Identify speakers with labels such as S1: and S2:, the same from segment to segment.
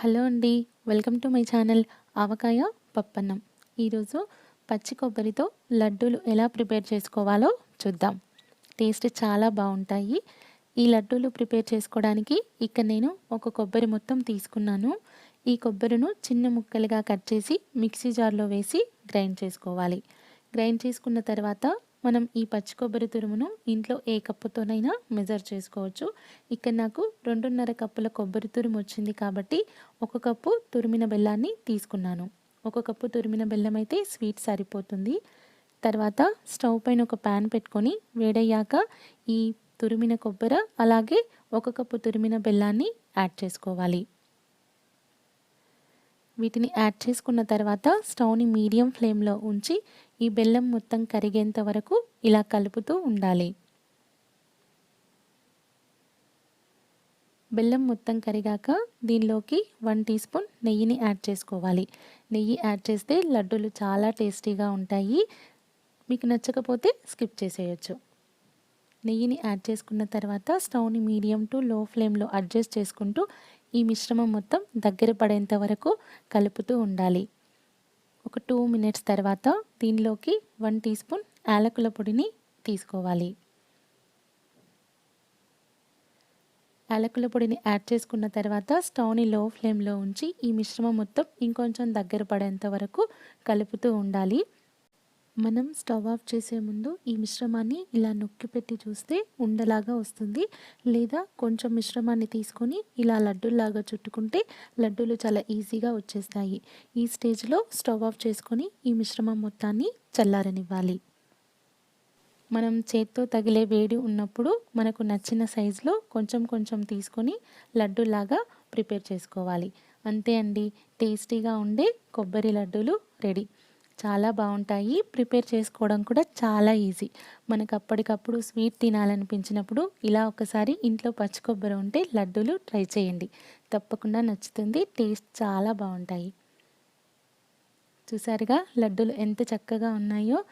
S1: Hello అండి welcome to my channel Avakaya Pappannam. ఈరోజు పచ్చి కొబ్బరితో లడ్డూలు ఎలా ప్రిపేర్ చేసుకోవాలో చూద్దాం. టేస్ట్ చాలా బాగుంటాయి. ఈ లడ్డూలు ప్రిపేర్ చేసుకోవడానికి ఇక్కడ నేను ఒక కొబ్బరి మొత్తం తీసుకున్నాను. ఈ కొబ్బరిను చిన్న ముక్కలుగా కట్ చేసి మిక్సీ జార్లో వేసి గ్రైండ్ చేసుకోవాలి. గ్రైండ్ చేసుకున్న తర్వాత మనం ఈ పచ్చి కొబ్బరి తురుమును ఇంట్లో ఏ కప్పుతోనైనా మెజర్ చేసుకోవచ్చు. ఇక్కడ నాకు రెండున్నర కప్పుల కొబ్బరి తురుము వచ్చింది కాబట్టి ఒక కప్పు తురిమిన బెల్లాన్ని తీసుకున్నాను. ఒక కప్పు తురిమిన బెల్లం అయితే స్వీట్ సరిపోతుంది. తర్వాత స్టవ్ పైన ఒక ప్యాన్ పెట్టుకొని వేడయ్యాక ఈ తురిమిన కొబ్బరి అలాగే ఒక కప్పు తురిమిన బెల్లాన్ని యాడ్ చేసుకోవాలి. వీటిని యాడ్ చేసుకున్న తర్వాత స్టవ్ని మీడియం ఫ్లేమ్లో ఉంచి ఈ బెల్లం మొత్తం కరిగేంత వరకు ఇలా కలుపుతూ ఉండాలి. బెల్లం మొత్తం కరిగాక దీనిలోకి వన్ టీ స్పూన్ నెయ్యిని యాడ్ చేసుకోవాలి. నెయ్యి యాడ్ చేస్తే లడ్డూలు చాలా టేస్టీగా ఉంటాయి. మీకు నచ్చకపోతే స్కిప్ చేసేయచ్చు. నెయ్యిని యాడ్ చేసుకున్న తర్వాత స్టవ్ని మీడియం టు లో ఫ్లేమ్లో అడ్జస్ట్ చేసుకుంటూ ఈ మిశ్రమం మొత్తం దగ్గర పడేంత వరకు కలుపుతూ ఉండాలి. ఒక టూ మినిట్స్ తర్వాత దీనిలోకి వన్ టీ స్పూన్ యాలకుల పొడిని తీసుకోవాలి. యాలకుల పొడిని యాడ్ చేసుకున్న తర్వాత స్టవ్ని లో ఫ్లేమ్లో ఉంచి ఈ మిశ్రమం మొత్తం ఇంకొంచెం దగ్గర పడేంత వరకు కలుపుతూ ఉండాలి. మనం స్టవ్ ఆఫ్ చేసే ముందు ఈ మిశ్రమాన్ని ఇలా నొక్కి పెట్టి చూస్తే ఉండలాగా వస్తుంది. లేదా కొంచెం మిశ్రమాన్ని తీసుకొని ఇలా లడ్డూలాగా చుట్టుకుంటే లడ్డూలు చాలా ఈజీగా వచ్చేస్తాయి. ఈ స్టేజ్లో స్టవ్ ఆఫ్ చేసుకొని ఈ మిశ్రమం మొత్తాన్ని చల్లారనివ్వాలి. మనం చేత్తో తగిలే వేడి ఉన్నప్పుడు మనకు నచ్చిన సైజులో కొంచెం కొంచెం తీసుకొని లడ్డూలాగా ప్రిపేర్ చేసుకోవాలి. అంతే అండి. టేస్టీగా ఉండే కొబ్బరి లడ్డూలు రెడీ. చాలా బాగుంటాయి. ప్రిపేర్ చేసుకోవడం కూడా చాలా ఈజీ. మనకు అప్పటికప్పుడు స్వీట్ తినాలనిపించినప్పుడు ఇలా ఒకసారి ఇంట్లో పచ్చి కొబ్బరి ఉంటే లడ్డూలు ట్రై చేయండి. తప్పకుండా నచ్చుతుంది. టేస్ట్ చాలా బాగుంటాయి. చూసారుగా? లడ్డూలు ఎంత చక్కగా ఉన్నాయో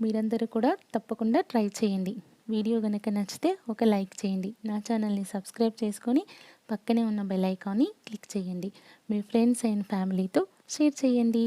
S1: మీరందరూ కూడా తప్పకుండా ట్రై చేయండి. వీడియో కనుక నచ్చితే ఒక లైక్ చేయండి. నా ఛానల్ని సబ్స్క్రైబ్ చేసుకొని పక్కనే ఉన్న బెల్ ఐకాన్ని క్లిక్ చేయండి. మీ ఫ్రెండ్స్ అండ్ ఫ్యామిలీతో షేర్ చేయండి.